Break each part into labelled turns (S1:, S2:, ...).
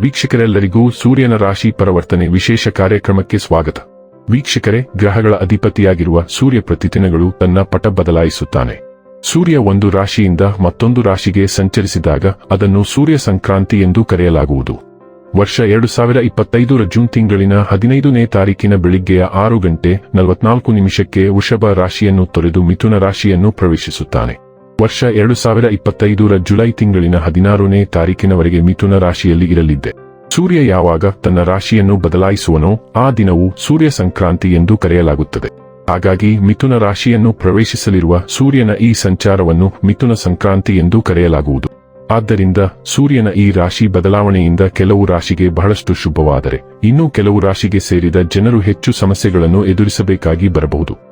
S1: ವೀಕ್ಷಕರೆಲ್ಲರಿಗೂ ಸೂರ್ಯನ ರಾಶಿ ಪರಿವರ್ತನೆ ವಿಶೇಷ ಕಾರ್ಯಕ್ರಮಕ್ಕೆ ಸ್ವಾಗತ. ವೀಕ್ಷಕರೇ, ಗ್ರಹಗಳ ಅಧಿಪತಿಯಾಗಿರುವ ಸೂರ್ಯ ಪ್ರತಿದಿನಗಳು ತನ್ನ ಪಟ ಬದಲಾಯಿಸುತ್ತಾನೆ. ಸೂರ್ಯ ಒಂದು ರಾಶಿಯಿಂದ ಮತ್ತೊಂದು ರಾಶಿಗೆ ಸಂಚರಿಸಿದಾಗ ಅದನ್ನು ಸೂರ್ಯ ಸಂಕ್ರಾಂತಿ ಎಂದು ಕರೆಯಲಾಗುವುದು. ವರ್ಷ ಎರಡು ಸಾವಿರ ಇಪ್ಪತ್ತೈದರ ಜೂನ್ ತಿಂಗಳಿನ ಹದಿನೈದನೇ ತಾರೀಕಿನ ಬೆಳಿಗ್ಗೆಯ ಆರು ಗಂಟೆ ನಲವತ್ನಾಲ್ಕು ನಿಮಿಷಕ್ಕೆ ವೃಷಭ ರಾಶಿಯನ್ನು ತೊರೆದು ಮಿಥುನ ರಾಶಿಯನ್ನು ಪ್ರವೇಶಿಸುತ್ತಾನೆ. ವರ್ಷ ಎರಡು ಸಾವಿರ ಇಪ್ಪತ್ತೈದರ ಜುಲೈ ತಿಂಗಳಿನ ಹದಿನಾರನೇ ತಾರೀಕಿನವರೆಗೆ ಮಿಥುನ ರಾಶಿಯಲ್ಲಿ ಇರಲಿದ್ದೆ. ಸೂರ್ಯ ಯಾವಾಗ ತನ್ನ ರಾಶಿಯನ್ನು ಬದಲಾಯಿಸುವನೋ ಆ ದಿನವು ಸೂರ್ಯ ಸಂಕ್ರಾಂತಿ ಎಂದು ಕರೆಯಲಾಗುತ್ತದೆ. ಹಾಗಾಗಿ ಮಿಥುನ ರಾಶಿಯನ್ನು ಪ್ರವೇಶಿಸಲಿರುವ ಸೂರ್ಯನ ಈ ಸಂಚಾರವನ್ನು ಮಿಥುನ ಸಂಕ್ರಾಂತಿ ಎಂದು ಕರೆಯಲಾಗುವುದು. ಆದ್ದರಿಂದ ಸೂರ್ಯನ ಈ ರಾಶಿ ಬದಲಾವಣೆಯಿಂದ ಕೆಲವು ರಾಶಿಗೆ ಬಹಳಷ್ಟು ಶುಭವಾದರೆ, ಇನ್ನೂ ಕೆಲವು ರಾಶಿಗೆ ಸೇರಿದ ಜನರು ಹೆಚ್ಚು ಸಮಸ್ಯೆಗಳನ್ನು ಎದುರಿಸಬೇಕಾಗಿ ಬರಬಹುದು.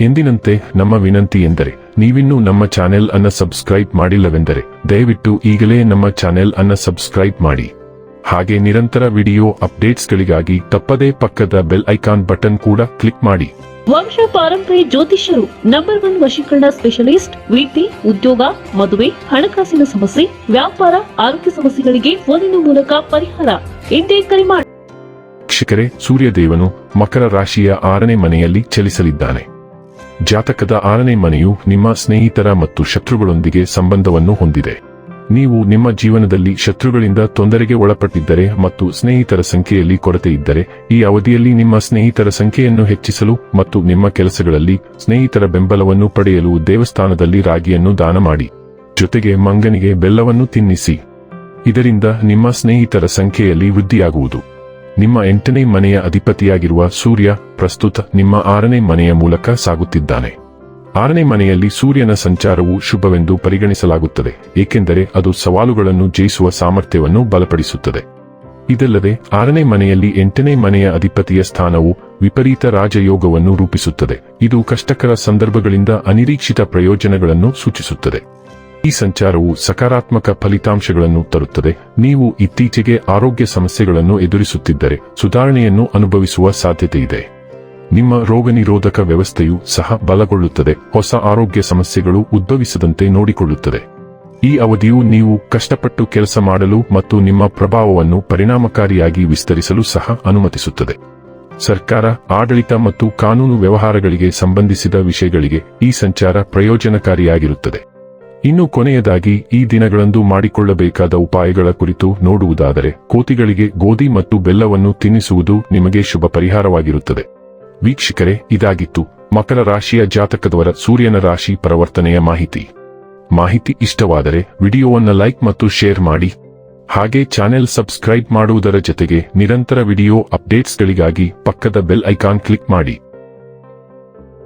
S1: ಎಂದಿನಂತೆ ನಮ್ಮ ವಿನಂತಿ ಎಂದರೆ ನೀವಿನ್ನೂ ನಮ್ಮ ಚಾನೆಲ್ ಅನ್ನ ಸಬ್ಸ್ಕ್ರೈಬ್ ಮಾಡಿಲ್ಲವೆಂದರೆ ದಯವಿಟ್ಟು ಈಗಲೇ ನಮ್ಮ ಚಾನೆಲ್ ಅನ್ನ ಸಬ್ಸ್ಕ್ರೈಬ್ ಮಾಡಿ. ಹಾಗೆ ನಿರಂತರ ವಿಡಿಯೋ ಅಪ್ಡೇಟ್ಸ್ಗಳಿಗಾಗಿ ತಪ್ಪದೇ ಪಕ್ಕದ ಬೆಲ್ ಐಕಾನ್ ಬಟನ್ ಕೂಡ ಕ್ಲಿಕ್ ಮಾಡಿ.
S2: ವಂಶ ಪಾರಂಪರ್ಯ ಜ್ಯೋತಿಷ್ಯರು ನಂಬರ್ ಒನ್ ವಶೀಕರಣ ಸ್ಪೆಷಲಿಸ್ಟ್ ವಿದ್ಯೆ ಉದ್ಯೋಗ ಮದುವೆ ಹಣಕಾಸಿನ ಸಮಸ್ಯೆ ವ್ಯಾಪಾರ ಆರೋಗ್ಯ ಸಮಸ್ಯೆಗಳಿಗೆ ಫೋನಿನ ಮೂಲಕ ಪರಿಹಾರ. ಎಂದೇ ಕರೆ ಮಾಡಿ.
S1: ಶಿಖರೆ ಸೂರ್ಯದೇವನು ಮಕರ ರಾಶಿಯ ಆರನೇ ಮನೆಯಲ್ಲಿ ಚಲಿಸಲಿದ್ದಾನೆ. ಜಾತಕದ ಆರನೇ ಮನೆಯು ನಿಮ್ಮ ಸ್ನೇಹಿತರ ಮತ್ತು ಶತ್ರುಗಳೊಂದಿಗೆ ಸಂಬಂಧವನ್ನು ಹೊಂದಿದೆ. ನೀವು ನಿಮ್ಮ ಜೀವನದಲ್ಲಿ ಶತ್ರುಗಳಿಂದ ತೊಂದರೆಗೆ ಒಳಪಟ್ಟಿದ್ದರೆ ಮತ್ತು ಸ್ನೇಹಿತರ ಸಂಖ್ಯೆಯಲ್ಲಿ ಕೊರತೆ ಇದ್ದರೆ, ಈ ಅವಧಿಯಲ್ಲಿ ನಿಮ್ಮ ಸ್ನೇಹಿತರ ಸಂಖ್ಯೆಯನ್ನು ಹೆಚ್ಚಿಸಲು ಮತ್ತು ನಿಮ್ಮ ಕೆಲಸಗಳಲ್ಲಿ ಸ್ನೇಹಿತರ ಬೆಂಬಲವನ್ನು ಪಡೆಯಲು ದೇವಸ್ಥಾನದಲ್ಲಿ ರಾಗಿಯನ್ನು ದಾನ ಮಾಡಿ. ಜೊತೆಗೆ ಮಂಗನಿಗೆ ಬೆಲ್ಲವನ್ನು ತಿನ್ನಿಸಿ. ಇದರಿಂದ ನಿಮ್ಮ ಸ್ನೇಹಿತರ ಸಂಖ್ಯೆಯಲ್ಲಿ ವೃದ್ಧಿಯಾಗುವುದು. ನಿಮ್ಮ ಎಂಟನೇ ಮನೆಯ ಅಧಿಪತಿಯಾಗಿರುವ ಸೂರ್ಯ ಪ್ರಸ್ತುತ ನಿಮ್ಮ ಆರನೇ ಮನೆಯ ಮೂಲಕ ಸಾಗುತ್ತಿದ್ದಾನೆ. ಆರನೇ ಮನೆಯಲ್ಲಿ ಸೂರ್ಯನ ಸಂಚಾರವು ಶುಭವೆಂದು ಪರಿಗಣಿಸಲಾಗುತ್ತದೆ, ಏಕೆಂದರೆ ಅದು ಸವಾಲುಗಳನ್ನು ಜಯಿಸುವ ಸಾಮರ್ಥ್ಯವನ್ನು ಬಲಪಡಿಸುತ್ತದೆ. ಇದಲ್ಲದೆ, ಆರನೇ ಮನೆಯಲ್ಲಿ ಎಂಟನೇ ಮನೆಯ ಅಧಿಪತಿಯ ಸ್ಥಾನವು ವಿಪರೀತ ರಾಜಯೋಗವನ್ನು ರೂಪಿಸುತ್ತದೆ. ಇದು ಕಷ್ಟಕರ ಸಂದರ್ಭಗಳಿಂದ ಅನಿರೀಕ್ಷಿತ ಪ್ರಯೋಜನಗಳನ್ನು ಸೂಚಿಸುತ್ತದೆ. ಈ ಸಂಚಾರವು ಸಕಾರಾತ್ಮಕ ಫಲಿತಾಂಶಗಳನ್ನು ತರುತ್ತದೆ. ನೀವು ಇತ್ತೀಚೆಗೆ ಆರೋಗ್ಯ ಸಮಸ್ಯೆಗಳನ್ನು ಎದುರಿಸುತ್ತಿದ್ದರೆ ಸುಧಾರಣೆಯನ್ನು ಅನುಭವಿಸುವ ಸಾಧ್ಯತೆ ಇದೆ. ನಿಮ್ಮ ರೋಗನಿರೋಧಕ ವ್ಯವಸ್ಥೆಯು ಸಹ ಬಲಗೊಳ್ಳುತ್ತದೆ. ಹೊಸ ಆರೋಗ್ಯ ಸಮಸ್ಯೆಗಳು ಉದ್ಭವಿಸದಂತೆ ನೋಡಿಕೊಳ್ಳುತ್ತದೆ. ಈ ಅವಧಿಯು ನೀವು ಕಷ್ಟಪಟ್ಟು ಕೆಲಸ ಮಾಡಲು ಮತ್ತು ನಿಮ್ಮ ಪ್ರಭಾವವನ್ನು ಪರಿಣಾಮಕಾರಿಯಾಗಿ ವಿಸ್ತರಿಸಲು ಸಹ ಅನುಮತಿಸುತ್ತದೆ. ಸರ್ಕಾರ, ಆಡಳಿತ ಮತ್ತು ಕಾನೂನು ವ್ಯವಹಾರಗಳಿಗೆ ಸಂಬಂಧಿಸಿದ ವಿಷಯಗಳಿಗೆ ಈ ಸಂಚಾರ ಪ್ರಯೋಜನಕಾರಿಯಾಗಿರುತ್ತದೆ. ಇನ್ನು ಕೊನೆಯದಾಗಿ ಈ ದಿನಗಳಂದು ಮಾಡಿಕೊಳ್ಳಬೇಕಾದ ಉಪಾಯಗಳ ಕುರಿತು ನೋಡುವುದಾದರೆ ಕೋತಿಗಳಿಗೆ ಗೋಧಿ ಮತ್ತು ಬೆಲ್ಲವನ್ನು ತಿನ್ನಿಸುವುದು ನಿಮಗೆ ಶುಭ ಪರಿಹಾರವಾಗಿರುತ್ತದೆ. ವೀಕ್ಷಕರೇ, ಇದಾಗಿತ್ತು ಮಕರ ರಾಶಿಯ ಜಾತಕದವರ ಸೂರ್ಯನ ರಾಶಿ ಪರಿವರ್ತನೆಯ ಮಾಹಿತಿ. ಮಾಹಿತಿ ಇಷ್ಟವಾದರೆ ವಿಡಿಯೋವನ್ನು ಲೈಕ್ ಮತ್ತು ಶೇರ್ ಮಾಡಿ. ಹಾಗೆ ಚಾನೆಲ್ ಸಬ್ಸ್ಕ್ರೈಬ್ ಮಾಡುವುದರ ಜೊತೆಗೆ ನಿರಂತರ ವಿಡಿಯೋ ಅಪ್ಡೇಟ್ಸ್ಗಳಿಗಾಗಿ ಪಕ್ಕದ ಬೆಲ್ ಐಕಾನ್ ಕ್ಲಿಕ್ ಮಾಡಿ.